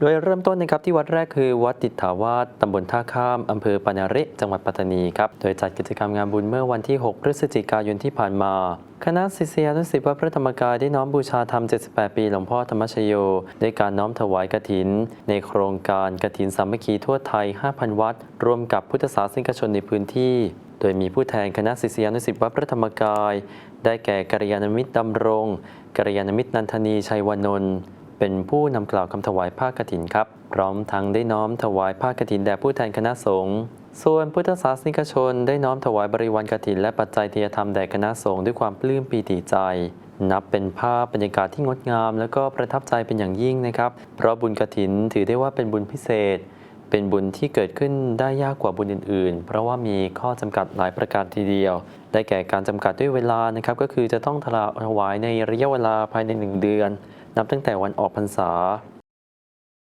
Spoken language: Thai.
โดยเริ่มต้นนะครับที่วัดแรกคือวัดติถาวาสตำบลท่าข้าม อำเภอปานาเระจังหวัดปัตตานีครับ โดยจัดกิจกรรมงานบุญเมื่อวันที่ 6 พฤศจิกายนที่ผ่านมา คณะศิษยานุศิษย์วัดพระธรรมกายได้น้อมบูชาธรรม 78 ปีหลวงพ่อธรรมชโยด้วยการน้อมถวายกฐิน ในโครงการกฐินสามัคคีทั่วไทย 5,000 วัดรวมกับพุทธศาสนิกชนในพื้นที่ โดยมีผู้แทนคณะศิษยานุศิษย์วัดพระธรรมกาย ได้แก่กัลยาณมิตรดำรงกัลยาณมิตรนันทนีชัยวานนท์ เป็นผู้นำกล่าวคำถวายผ้ากฐินครับ พร้อมทั้งได้น้อมถวายผ้ากฐินแด่ผู้แทนคณะสงฆ์ส่วนพุทธศาสนิกชนได้น้อมถวายบริวารกฐินและปัจจัยเทียธรรมแด่คณะสงฆ์ด้วยความปลื้มปีติใจ นับเป็นภาพบรรยากาศที่งดงาม และก็ประทับใจเป็นอย่างยิ่งนะครับ เพราะบุญกฐินถือได้ว่าเป็นบุญพิเศษ เป็นบุญที่เกิดขึ้นได้ยากกว่าบุญอื่น ๆ เพราะว่ามีข้อจำกัดหลายประการทีเดียว ได้แก่การจำกัดด้วยเวลานะครับก็คือจะต้องถวายในระยะเวลาภายในหนึ่งเดือน นับตั้งแต่วันออกพรรษา